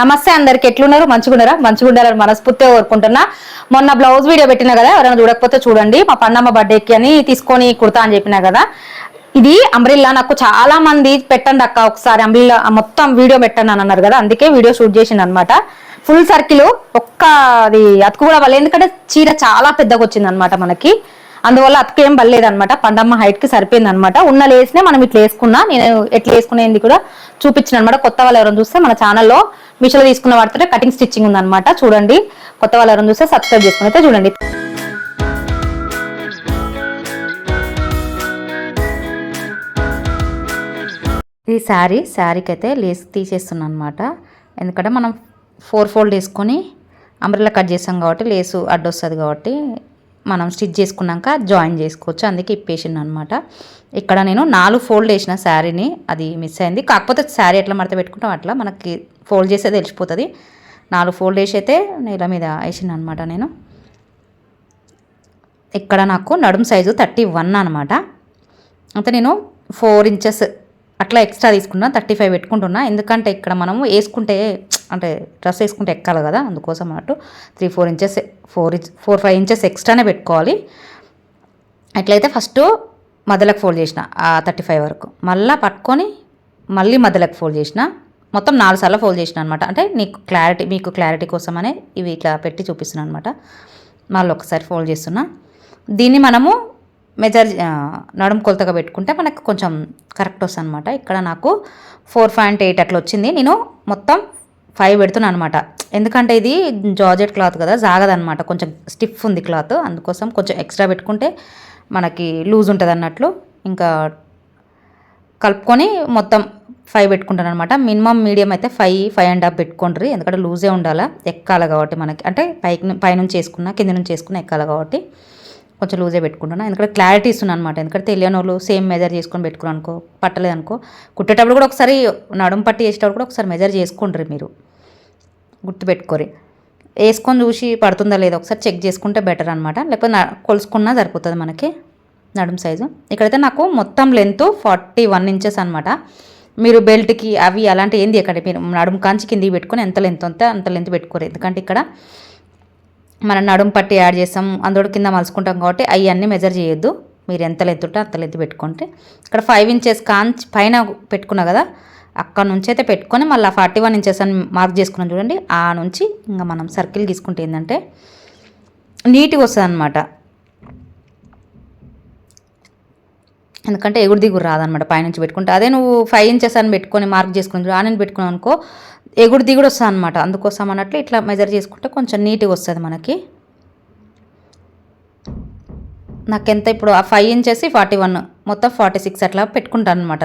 నమస్తే అందరికి. ఎట్లున్నారు? మంచిగున్నారా? మంచిగుండాలని మనస్ఫూర్తిగా కోరుకుంటున్నా. మొన్న బ్లౌజ్ వీడియో పెట్టినా కదా ఎవరైనా చూడకపోతే చూడండి. మా పన్నమ్మ బర్త్డేకి అని తీసుకొని కుడతా అని చెప్పినా కదా. ఇది అంబ్రిల్లా నాకు చాలా మంది పెట్టండి అక్క ఒకసారి. అంబ్రిల్లా మొత్తం వీడియో పెట్టండి అని అన్నారు కదా. అందుకే వీడియో షూట్ చేసింది అనమాట ఫుల్ సర్కిల్ ఒక్క అది అతుకు కూడా వాళ్ళు ఎందుకంటే చీర చాలా పెద్దగా వచ్చింది అనమాట మనకి. అందువల్ల అతకేం ఏం పండమ్మ హైట్కి సరిపోయింది అనమాట ఉన్న లేసినే మనం ఇట్లా వేసుకున్నా నేను ఎట్లా వేసుకునేది కూడా చూపించిన అనమాట కొత్త వాళ్ళు ఎవరైనా చూస్తే మన ఛానల్లో మిషన్లో తీసుకున్న వాడితే కటింగ్ స్టిచ్చింగ్ ఉందనమాట చూడండి. కొత్త వాళ్ళు ఎవరైనా చూస్తే సబ్స్క్రైబ్ చేసుకుని అయితే చూడండి. ఈ శారీ శారీకి అయితే లేస్ తీసేస్తున్నాను అనమాట ఎందుకంటే మనం ఫోర్ ఫోల్డ్ వేసుకొని అంబ్రెల్లా కట్ చేసాం కాబట్టి లేసు అడ్డొస్తుంది కాబట్టి మనం స్టిచ్ చేసుకున్నాక జాయిన్ చేసుకోవచ్చు. అందుకే ఇప్పేసింది అనమాట ఇక్కడ నేను నాలుగు ఫోల్డ్ వేసిన శారీని అది మిస్ అయింది. కాకపోతే శారీ ఎట్లా మడత పెట్టుకుంటాం అట్లా మనకి ఫోల్డ్ చేస్తే తెలిసిపోతుంది. నాలుగు ఫోల్డ్ వేసి అయితే నేల మీద వేసిన అనమాట నేను. ఇక్కడ నాకు నడుము సైజు థర్టీ వన్ అనమాట అయితే నేను ఫోర్ ఇంచెస్ అట్లా ఎక్స్ట్రా తీసుకున్నా థర్టీ ఫైవ్ పెట్టుకుంటున్నా. ఎందుకంటే ఇక్కడ మనము వేసుకుంటే అంటే డ్రెస్ వేసుకుంటే ఎక్కాలి కదా అందుకోసం అన్నట్టు three four inches four inch four five inches ఎక్స్ట్రానే పెట్టుకోవాలి. ఎట్లయితే ఫస్ట్ మధ్యలోకి ఫోల్డ్ చేసిన ఆ థర్టీ ఫైవ్ వరకు. మళ్ళీ పట్టుకొని మళ్ళీ మధ్యలోకి ఫోల్డ్ చేసిన మొత్తం నాలుగు సార్లు ఫోల్డ్ చేసిన అనమాట అంటే నీకు క్లారిటీ మీకు క్లారిటీ కోసమనే ఇవి ఇట్లా పెట్టి చూపిస్తున్నాను అనమాట మళ్ళీ ఒకసారి ఫోల్డ్ చేస్తున్నా. దీన్ని మనము మెజర్ నడుము కొలతగా పెట్టుకుంటే మనకు కొంచెం కరెక్ట్ వస్తుంది అనమాట ఇక్కడ నాకు ఫోర్ పాయింట్ ఎయిట్ అట్లా వచ్చింది. నేను మొత్తం ఫైవ్ పెడుతున్నాను అనమాట ఎందుకంటే ఇది జార్జెట్ క్లాత్ కదా జాగదనమాట కొంచెం స్టిఫ్ ఉంది క్లాత్ అందుకోసం కొంచెం ఎక్స్ట్రా పెట్టుకుంటే మనకి లూజ్ ఉంటుంది అన్నట్లు. ఇంకా కలుపుకొని మొత్తం ఫైవ్ పెట్టుకుంటాను అనమాట మినిమం మీడియం అయితే ఫైవ్ ఫైవ్ అండ్ హాఫ్ పెట్టుకోండి ఎందుకంటే లూజే ఉండాలా ఎక్కాలి కాబట్టి మనకి. అంటే పైకి పైనుంచి వేసుకున్నా కింద నుంచి వేసుకున్నా ఎక్కాలి కాబట్టి కొంచెం లూజే పెట్టుకుంటున్నా. ఎందుకంటే క్లారిటీ ఇస్తున్నాను అనమాట ఎందుకంటే తెలియని వాళ్ళు సేమ్ మెజర్ చేసుకొని పెట్టుకున్నాను అనుకో పట్టలేదు అనుకో కుట్టేటప్పుడు కూడా ఒకసారి నడుము పట్టి వేసేటప్పుడు కూడా ఒకసారి మెజర్ చేసుకుంటారు మీరు. గుర్తుపెట్టుకోరి. వేసుకొని చూసి పడుతుందా లేదా ఒకసారి చెక్ చేసుకుంటే బెటర్ అనమాట లేకపోతే కొలుసుకున్నా సరిపోతుంది మనకి నడుము సైజు. ఇక్కడైతే నాకు మొత్తం లెంత్ ఫార్టీ వన్ ఇంచెస్ అనమాట మీరు బెల్ట్కి అవి అలాంటి ఏంది ఎక్కడ మీరు నడుము కాంచి కిందికి పెట్టుకొని ఎంత లెంత్ ఉంటే అంత లెంత్ పెట్టుకోరు. ఎందుకంటే ఇక్కడ మన నడుము పట్టి యాడ్ చేస్తాం. అందులో కింద మలుచుకుంటాం కాబట్టి అవి అన్నీ మెజర్ చేయొద్దు. మీరు ఎంత లెంత్ ఉంటే అంత లెంత్ పెట్టుకుంటే. ఇక్కడ ఫైవ్ ఇంచెస్ కాంచి పైన పెట్టుకున్నా కదా అక్కడ నుంచి అయితే పెట్టుకొని మళ్ళీ ఫార్టీ వన్ ఇంచెస్ అని మార్క్ చేసుకున్నాం చూడండి. ఆ నుంచి ఇంకా మనం సర్కిల్ గీసుకుంటే ఏంటంటే నీట్గా వస్తుంది అనమాట ఎందుకంటే ఎగురు దిగురు రాదనమాట పైనుంచి పెట్టుకుంటే. అదే నువ్వు ఫైవ్ ఇంచెస్ అని పెట్టుకొని మార్క్ చేసుకుని ఆ నేను పెట్టుకున్నావు అనుకో ఎగుడు దిగుడు వస్తుంది అనమాట అందుకోసం అన్నట్లు ఇట్లా మెజర్ చేసుకుంటే కొంచెం నీట్గా వస్తుంది మనకి. నాకు ఎంత ఇప్పుడు ఆ ఫైవ్ ఇంచెస్ ఫార్టీ వన్ మొత్తం ఫార్టీ సిక్స్ అట్లా పెట్టుకుంటాను అనమాట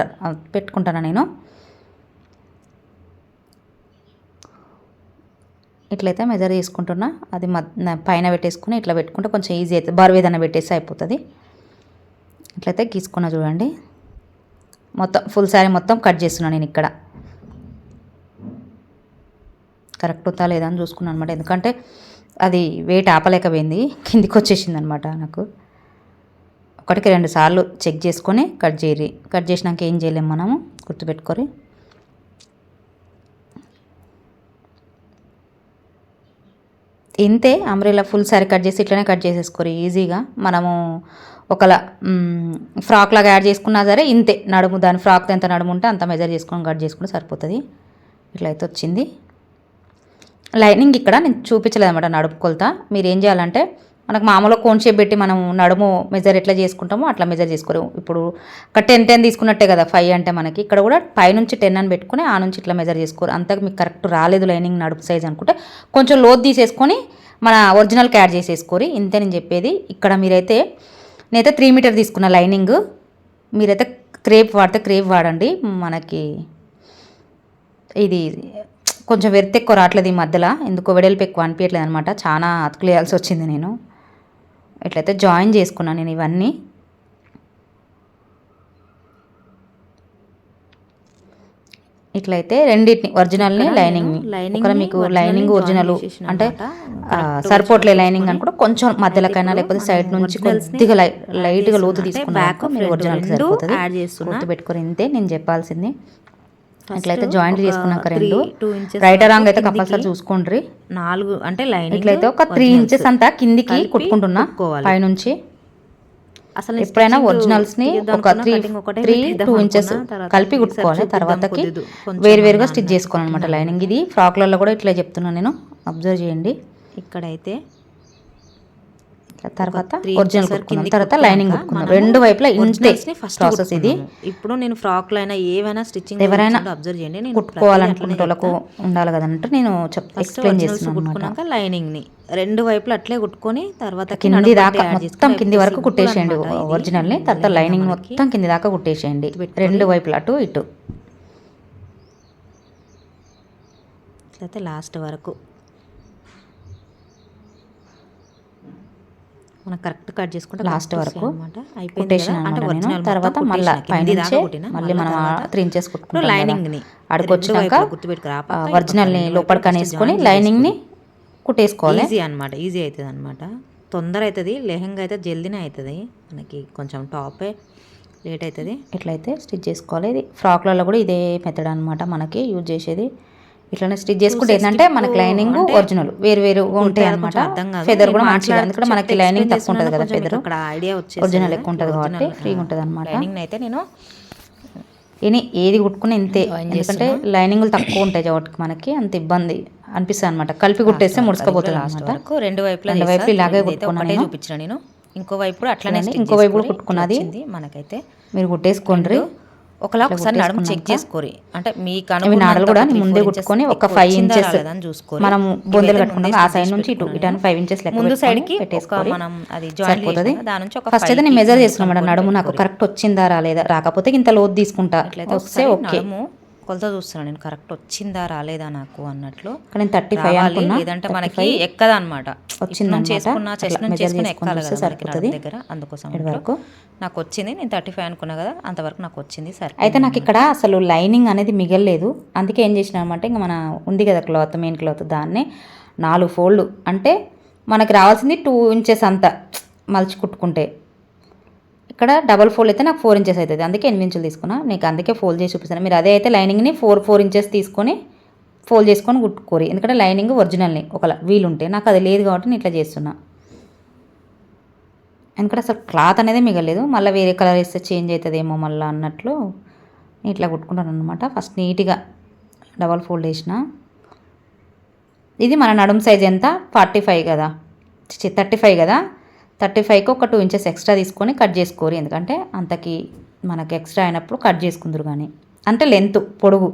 పెట్టుకుంటాను నేను? ఇట్లయితే మెజర్ చేసుకుంటున్నా. అది మ పైన పెట్టేసుకుని ఇట్లా పెట్టుకుంటే కొంచెం ఈజీ అవుతుంది బరువు ఏదైనా పెట్టేసి అయిపోతుంది. ఇట్లయితే గీసుకున్నా చూడండి. మొత్తం ఫుల్ శారీ మొత్తం కట్ చేస్తున్నాను నేను ఇక్కడ. కరెక్ట్ ఉందా లేదా అని చూసుకున్నాను అనమాట ఎందుకంటే అది వెయిట్ ఆపలేకపోయింది. కిందికి వచ్చేసింది అనమాట నాకు. ఒకటికి రెండు సార్లు చెక్ చేసుకొని కట్ చేయరి కట్ చేసినాక ఏం చేయలేము మనము? గుర్తుపెట్టుకొని ఇంతే. అంబ్రెల్లా ఫుల్ సారీ కట్ చేసి ఇట్లనే కట్ చేసేసుకోరు ఈజీగా మనము ఒకలా ఫ్రాక్ లాగా యాడ్ చేసుకున్నా సరే ఇంతే. నడుము దాని ఫ్రాక్ ఎంత నడుము ఉంటే అంత మెజర్ చేసుకొని కట్ చేసుకుంటే సరిపోతుంది. ఇట్లయితే వచ్చింది. లైనింగ్ ఇక్కడ నేను చూపించలేదు అనమాట నడుపు కొలత. మీరు ఏం చేయాలంటే మనకు మామూలుగా కోన్ షేప్ పెట్టి మనం నడుము మెజర్ ఎట్లా చేసుకుంటామో అట్లా మెజర్ చేసుకోరు. ఇప్పుడు ఒక టెన్ టెన్ తీసుకున్నట్టే కదా ఫైవ్ అంటే మనకి. ఇక్కడ కూడా పైనుంచి టెన్ అని పెట్టుకుని ఆ నుంచి ఇట్లా మెజర్ చేసుకోరు. అంతకు మీకు కరెక్ట్ రాలేదు లైనింగ్ నడుపు సైజ్ అనుకుంటే కొంచెం లోతు తీసేసుకొని మన ఒరిజినల్కి యాడ్ చేసేసుకోరి. ఇంతే నేను చెప్పేది. ఇక్కడ మీరైతే నేనైతే త్రీ మీటర్ తీసుకున్న లైనింగ్. మీరైతే క్రేప్ వాడితే క్రేప్ వాడండి. మనకి ఇది కొంచెం వెర్త్ ఎక్కువ రావట్లేదు ఈ మధ్యలో. ఎందుకో వెడల్పు ఎక్కువ అనిపించట్లేదు అనమాట చాలా అతుకులేయాల్సి వచ్చింది నేను. ఇట్లయితే జాయిన్ చేసుకున్నాను నేను ఇవన్నీ. ఇట్లయితే రెండింటిని ఒరిజినల్ని లైనింగ్ని. ఇక్కడ మీకు లైనింగ్ ఒరిజినల్ అంటే సరిపోట్లే లైనింగ్ అని కూడా కొంచెం మధ్యలోకైనా లేకపోతే సైడ్ నుంచి కొద్దిగా లైట్గా లోతు తీసుకున్నాక మీరు ఒరిజినల్ సరిపోతుంది. గుర్తు పెట్టుకొని ఇంతే నేను చెప్పాల్సింది. ఇట్లయితే జాయింట్ చేసుకున్నాక రెండు. రైట్ రాంగ్ అయితే కంపల్సరీ చూసుకోండి నాలుగు అంటే లైనింగ్ ఇట్లయితే ఒక త్రీ ఇంచెస్ అంతా కిందికి కుట్టుకుంటున్నా పైనుంచి. అసలు ఎప్పుడైనా ఒరిజినల్స్ని ఒక త్రీ త్రీ టూ ఇంచెస్ కలిపి కుట్టుకోవాలి. తర్వాతకి వేరువేరుగా స్టిచ్ చేసుకోవాలి అనమాట లైనింగ్ ఇది ఫ్రాక్లలో కూడా ఇట్లా చెప్తున్నాను నేను. అబ్జర్వ్ చేయండి. ఇక్కడైతే తర్వాత ఒరిజినల్ కుట్టుకున్నాం. తర్వాత లైనింగ్ కుట్టుకున్నాం. రెండు వైపులా ఇంతే ఫస్ట్ ప్రాసెస్ ఇది. ఇప్పుడు నేను ఫ్రాక్లు అయినా ఏవైనా స్టిచ్చింగ్ ఎవరైనా అబ్జర్వ్ చేయండి. నేను కుట్టుకోవాలనుకునే వాళ్ళకు ఉండాలి కదంటే నేను ఎక్స్ప్లెయిన్ చేస్తున్నాను కుట్టుకున్నాక లైనింగ్ని. రెండు వైపులు అట్లే కుట్టుకొని తర్వాత కింది దాకా మొత్తం కింది వరకు కుట్టేసేయండి ఒరిజినల్ని. తర్వాత లైనింగ్ మొత్తం కింది దాకా కుట్టేసేయండి. రెండు వైపులా అటు ఇటు. ఇట్లయితే లాస్ట్ వరకు. మనం కరెక్ట్ కట్ చేసుకుంటే లాస్ట్ వరకు అయిపోయింది ఒరిజినల్ తర్వాత మళ్ళీ మళ్ళీ మనం త్రీ ఇంచెస్ కుట్టుకుంటాం లైనింగ్ని అడుకొచ్చినాక గుర్తుపెట్టుకురా ఒరిజినల్ని లోపలికి అనేసుకొని లైనింగ్ని కుట్టేసుకోవాలి. ఈజీ అనమాట ఈజీ అవుతుంది అనమాట తొందర అవుతుంది లెహంగా అయితే జల్దీనే అవుతుంది మనకి కొంచెం టాపే లేట్ అవుతుంది ఇట్లయితే స్టిచ్ చేసుకోవాలి. ఇది ఫ్రాక్లలో కూడా ఇదే మెథడ్ అనమాట మనకి యూజ్ చేసేది. ఇట్లనే స్టిచ్ చేసుకుంటే ఏంటంటే మనకి లైనింగ్ ఒరిజినల్ వేరు వేరు ఉంటాయి అనమాట. ఫెదర్ కూడా మంచిగా ఎందుకంటే మనకి లైనింగ్ తక్కువ ఉంటుంది కదా ఫెదర్ ఐడియా వచ్చేసి ఒరిజినల్ ఎక్కువ ఉంటుంది కాబట్టి ఫ్రీగా ఉంటుంది అనమాట లైనింగ్ అయితే నేను ఇని ఏది కుట్టుకుని ఇంతే. ఎందుకంటే లైనింగ్లు తక్కువ ఉంటాయి కాబట్టి మనకి అంత ఇబ్బంది అనిపిస్తుంది అనమాట కలిపి కుట్టేస్తే ముడుచుకోపోతుంది అనమాట రెండు వైపులా రెండు. వైపులు ఇలాగే కుట్టుకున్నాను. చూపించిన నేను. ఇంకో వైపు అట్లనే ఇంకో వైపు కుట్టుకున్నది. మనకైతే. మీరు కుట్టేసుకోండి. ఒకలా ఒకసారి నడుము చెక్ చేసుకోరి. అంటే మీకు ఇవి నాడలు కూడా ముందే కుట్టుకొని ఒక ఫైవ్ ఇంచెస్ చూసుకోరి. మనం బొందలు ముందే ఆ సైడ్ నుంచి ఇటు. ఇటు ఫైవ్ ఇంచెస్ లెక్క ముందు సైడ్కి పెట్టేసుకోవాలి మనం అది సరిపోతుంది? దాని నుంచి ఒక ఫస్ట్ అయితే నేను మెజర్ చేస్తున్నాను మేడం నడుము నాకు కరెక్ట్ వచ్చిందా రాలేదా? రాకపోతే ఇంత లోతు తీసుకుంటా. వస్తే ఓకే. కొలత చూస్తున్నాను నేను. కరెక్ట్ వచ్చిందా రాలేదా నాకు అన్నట్లు. నేను థర్టీ ఫైవ్ లేదంటే మనకి ఎక్కదా అనమాట. చేసుకున్న చెస్ట్ నుంచి చేసుకుని ఎక్కాలి కదా మనకి దగ్గర అందుకోసం. వరకు. నాకు వచ్చింది నేను థర్టీ ఫైవ్ అనుకున్నా కదా అంతవరకు నాకు వచ్చింది సరే అయితే నాకు ఇక్కడ అసలు లైనింగ్ అనేది మిగలలేదు. అందుకే ఏం చేసిన అనమాట ఇంకా మన ఉంది కదా క్లాత్ మెయిన్ క్లాత్ దాన్నే. నాలుగు ఫోల్డ్. అంటే మనకి రావాల్సింది టూ ఇంచెస్ అంతా మలిచి కుట్టుకుంటే ఇక్కడ డబల్ ఫోల్డ్ అయితే నాకు ఫోర్ ఇంచెస్ అవుతుంది అందుకే ఎనిమిది ఇంచులు తీసుకున్నా. నీకు అందుకే ఫోల్డ్ చేసి చూపిస్తాను మీరు అదే అయితే లైనింగ్ని ఫోర్ ఫోర్ ఇంచెస్ తీసుకొని ఫోల్డ్ చేసుకొని కుట్టుకోరి. ఎందుకంటే లైనింగ్ ఒరిజినల్ని ఒక వీలు ఉంటే నాకు అది లేదు కాబట్టి నేను ఇట్లా చేస్తున్నా. ఎందుకంటే అసలు క్లాత్ అనేది మిగలేదు. మళ్ళీ వేరే కలర్ వేస్తే చేంజ్ అవుతుందేమో మళ్ళీ అన్నట్లు నేను ఇట్లా కుట్టుకుంటాను అనమాట ఫస్ట్ నీట్గా డబల్ ఫోల్డ్ వేసిన ఇది మన నడుము సైజ్ ఎంత? ఫార్టీ ఫైవ్ కదా థర్టీ ఫైవ్ కదా. థర్టీ ఫైవ్కి ఒక టూ ఇంచెస్ ఎక్స్ట్రా తీసుకొని కట్ చేసుకోరు. ఎందుకంటే అంతకి మనకి ఎక్స్ట్రా అయినప్పుడు కట్ చేసుకుందరు కానీ అంటే లెంత్ పొడుగు.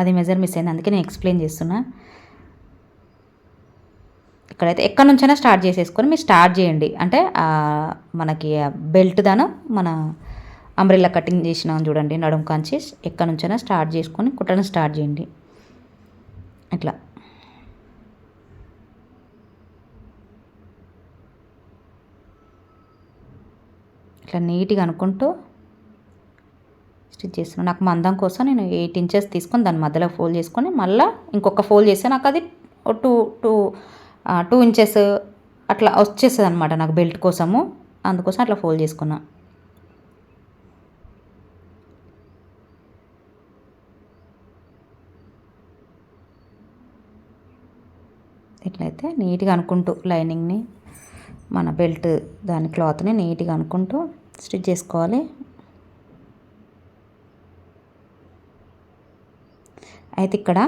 అది మెజర్ మిస్ అయింది. అందుకే నేను ఎక్స్ప్లెయిన్ చేస్తున్నా. ఇక్కడైతే ఎక్కడి నుంచైనా స్టార్ట్ చేసేసుకొని మీరు స్టార్ట్ చేయండి. అంటే మనకి బెల్ట్ దాను మన అంబ్రెల్లా కటింగ్ చేసిన చూడండి నడుము కాంచి ఎక్కడి నుంచైనా స్టార్ట్ చేసుకొని కుట్టడం స్టార్ట్ చేయండి. ఇట్లా. ఇట్లా నీట్గా అనుకుంటూ స్టిచ్ చేస్తున్నాను. నాకు మందం కోసం నేను ఎయిట్ ఇంచెస్ తీసుకొని దాని మధ్యలో ఫోల్డ్ చేసుకొని మళ్ళీ ఇంకొక ఫోల్డ్ చేస్తే నాకు అది టూ టూ టూ ఇంచెస్ అట్లా వచ్చేస్తుంది అనమాట నాకు బెల్ట్ కోసము. అందుకోసం అట్లా ఫోల్డ్ చేసుకున్నా. ఇట్లయితే నీట్గా అనుకుంటూ లైనింగ్ని మన బెల్ట్ దాని క్లాత్ని నీట్గా అనుకుంటూ స్టిచ్ చేసుకోవాలి. అయితే ఇక్కడ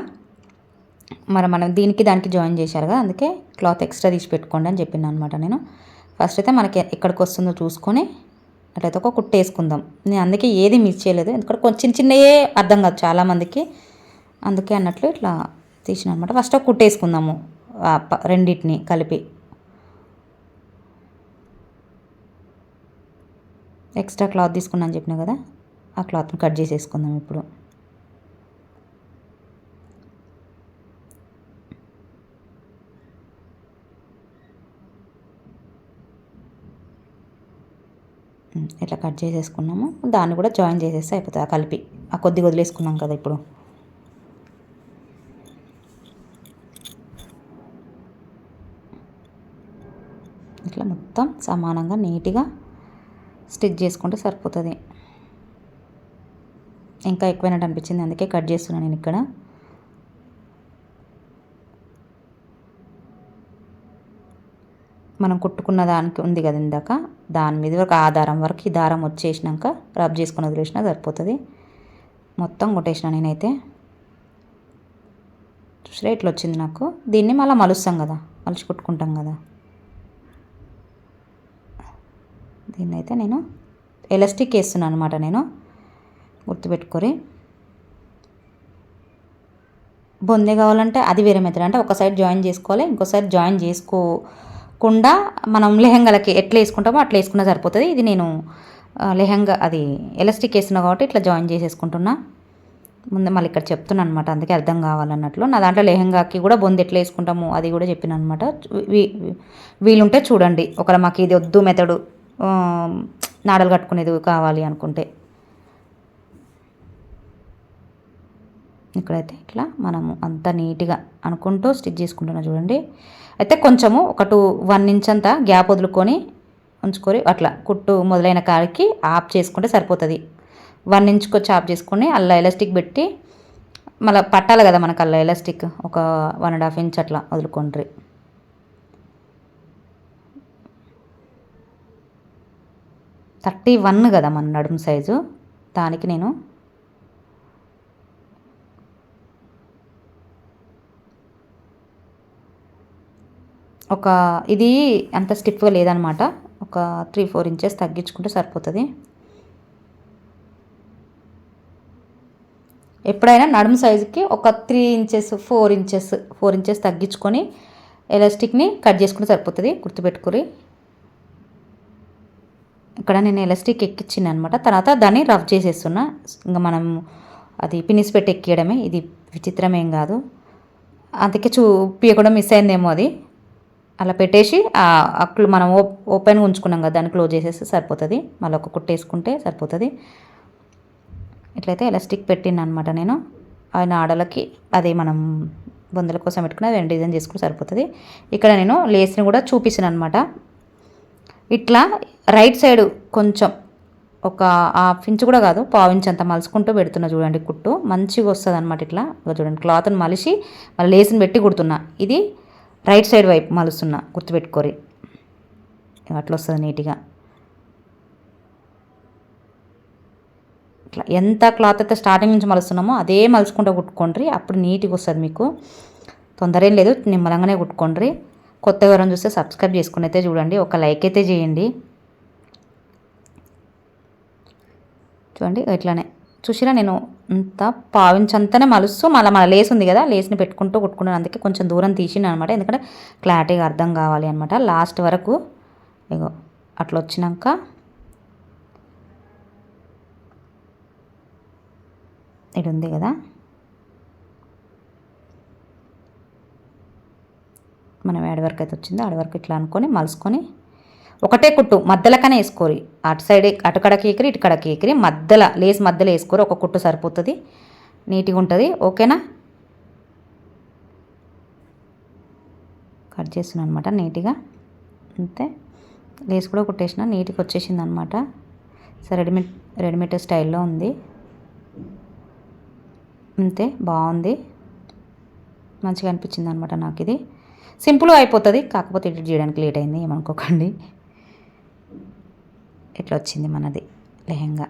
మరి మనం దీనికి దానికి జాయిన్ చేశారు కదా అందుకే క్లాత్ ఎక్స్ట్రా తీసి పెట్టుకోండి అని చెప్పింది అనమాట నేను. ఫస్ట్ అయితే మనకి ఎక్కడికి వస్తుందో చూసుకొని అట్లయితే ఒక కుట్ట వేసుకుందాం. నేను అందుకే ఏది మిస్ చేయలేదు ఎందుకంటే కొంచెం చిన్న చిన్నయే అర్థం కాదు చాలామందికి. అందుకే అన్నట్లు ఇట్లా తీసిన అనమాట ఫస్ట్ ఒక కుట్టేసుకుందాము రెండింటిని కలిపి. ఎక్స్ట్రా క్లాత్ తీసుకున్నాను చెప్పిన కదా ఆ క్లాత్ని కట్ చేసేసుకుందాం ఇప్పుడు. ఇట్లా కట్ చేసేసుకున్నాము. దాన్ని కూడా జాయిన్ చేసేస్తే అయిపోతుంది ఆ కలిపి. ఆ కొద్దిగా వదిలేసుకున్నాం కదా ఇప్పుడు. ఇట్లా మొత్తం సమానంగా నీట్గా స్టిచ్ చేసుకుంటే సరిపోతుంది. ఇంకా ఎక్కువైనట్టు అనిపించింది. అందుకే కట్ చేస్తున్నాను నేను ఇక్కడ. మనం కుట్టుకున్న దానికి ఉంది కదా ఇందాక? దాని మీద ఆ దారం వరకు ఈ దారం వచ్చేసినాక రబ్ చేసుకుని వదిలేసినా సరిపోతుంది. మొత్తం కొట్టేసిన నేనైతే. చూసిరా ఇట్లా వచ్చింది నాకు. దీన్ని మళ్ళీ మలుస్తాం కదా. మలిచి కుట్టుకుంటాం కదా. దీన్ని అయితే నేను ఎలాస్టిక్ వేస్తున్నాను అనమాట నేను. గుర్తుపెట్టుకొని బొందే కావాలంటే అది వేరే మెథడ్ అంటే ఒక సైడ్ జాయిన్ చేసుకోవాలి ఇంకోసారి జాయిన్ చేసుకోకుండా మనం లెహంగాలకి ఎట్లా వేసుకుంటామో అట్లా వేసుకున్నా సరిపోతుంది. ఇది నేను లెహెంగా లెహంగా అది ఎలాస్టిక్ వేస్తున్నా కాబట్టి ఇట్లా జాయిన్ చేసేసుకుంటున్నా. ముందు మళ్ళీ ఇక్కడ చెప్తున్నాను అనమాట అందుకే అర్థం కావాలన్నట్లు. నా దాంట్లో లెహంగాకి కూడా బొంది ఎట్లా వేసుకుంటాము అది కూడా చెప్పిన అనమాట వీలుంటే చూడండి. ఒకవేళ మాకు ఇది వద్దు మెథడు నాడలు కట్టుకునేది కావాలి అనుకుంటే. ఇక్కడైతే ఇట్లా మనము అంత నీట్గా అనుకుంటూ స్టిచ్ చేసుకుంటున్నా చూడండి. అయితే కొంచెము ఒక టూ వన్ ఇంచ్ అంతా గ్యాప్ వదులుకొని ఉంచుకొని అట్లా కుట్టు మొదలైన కాడికి ఆఫ్ చేసుకుంటే సరిపోతుంది. వన్ ఇంచ్కి వచ్చి ఆఫ్ చేసుకొని అలా ఎలాస్టిక్ పెట్టి మళ్ళీ పట్టాలి కదా మనకు అలా ఎలాస్టిక్ ఒక వన్ అండ్ హాఫ్ ఇంచ్ అట్లా వదులుకోండి థర్టీ వన్ కదా మన నడుము సైజు. దానికి నేను ఒక ఇది అంత స్టిఫ్గా లేదనమాట. ఒక త్రీ ఫోర్ ఇంచెస్ తగ్గించుకుంటే సరిపోతుంది. ఎప్పుడైనా నడుము సైజుకి ఒక three inches four inches four inches తగ్గించుకొని ఎలాస్టిక్ని కట్ చేసుకుంటే సరిపోతుంది. గుర్తుపెట్టుకుని ఇక్కడ నేను ఎలాస్టిక్ ఎక్కించిన అనమాట తర్వాత దాన్ని రఫ్ చేసేస్తున్నా. ఇంకా మనం అది పినిస్ పెట్టి ఎక్కియడమే. ఇది విచిత్రం ఏం కాదు. అందుకే చూపించకుండా మిస్ అయిందేమో అది. అలా పెట్టేసి అక్కడ మనం ఓ ఓపెన్గా ఉంచుకున్నాం కదా దాన్ని క్లోజ్ చేసేస్తే సరిపోతుంది. మళ్ళీ ఒక కుట్టు వేసుకుంటే సరిపోతుంది. ఇట్లయితే ఎలాస్టిక్ పెట్టిన అనమాట నేను. ఆయన ఆడలకి అదే మనం బొందల కోసం పెట్టుకుని రెండు డిజైన్ చేసుకుంటే సరిపోతుంది. ఇక్కడ నేను లేస్ని కూడా చూపిస్తాను అనమాట ఇట్లా రైట్ సైడ్ కొంచెం ఒక హాఫ్ ఇంచ్ కూడా కాదు పావు ఇంచ్ అంత మలుచుకుంటూ పెడుతున్నా చూడండి కుట్టు. మంచిగా వస్తుంది అనమాట ఇట్లా చూడండి క్లాత్ని మలిసి మళ్ళీ లేస్ని పెట్టి కుడుతున్నా. ఇది రైట్ సైడ్ వైపు మలుస్తున్నా గుర్తుపెట్టుకోరి. అట్లా వస్తుంది నీట్గా. ఇట్లా ఎంత క్లాత్ అయితే స్టార్టింగ్ నుంచి మలుస్తున్నామో అదే మలుచుకుంటూ కుట్టుకోండి అప్పుడు నీట్గా వస్తుంది మీకు. తొందర ఏం లేదు నిమ్మలంగానే కుట్టుకోండి కొత్తగా ఎవరైనా చూస్తే సబ్స్క్రైబ్ చేసుకుని అయితే చూడండి. ఒక లైక్ అయితే చేయండి. చూడండి ఇట్లానే. చూసిరా నేను అంత పావించంతనే మలుస్తూ మళ్ళీ మళ్ళీ లేస్ ఉంది కదా లేస్ని పెట్టుకుంటూ కుట్టుకున్నాను. అందుకే కొంచెం దూరం తీసిన అనమాట ఎందుకంటే క్లారిటీగా అర్థం కావాలి అనమాట లాస్ట్ వరకు ఇగో అట్లా వచ్చినాక ఇది ఉంది కదా. మనం ఏడు వరకు అయితే వచ్చిందో ఆడ వరకు ఇట్లా అనుకొని మలుసుకొని ఒకటే కుట్టు మధ్యలకనే వేసుకోరి. అటు సైడ్ అటు కడకి ఎకిరి ఇటు కడకి ఎకిరి మధ్యలో లేస్ మధ్యలో వేసుకోరు. ఒక కుట్టు సరిపోతుంది. నీట్గా ఉంటుంది. ఓకేనా? కట్ చేస్తున్నాను అనమాట నీట్గా. అంతే. లేస్ కూడా కుట్టేసిన. నీట్గా వచ్చేసింది అనమాట సో రెడీమేడ్ రెడీమేడ్ స్టైల్లో ఉంది. అంతే. బాగుంది. మంచిగా అనిపించింది అనమాట నాకు ఇది సింపుల్గా అయిపోతుంది. కాకపోతే ఎడిట్ చేయడానికి లేట్ అయింది. ఏమనుకోకండి. ఇట్లా వచ్చింది మనది? లెహంగా.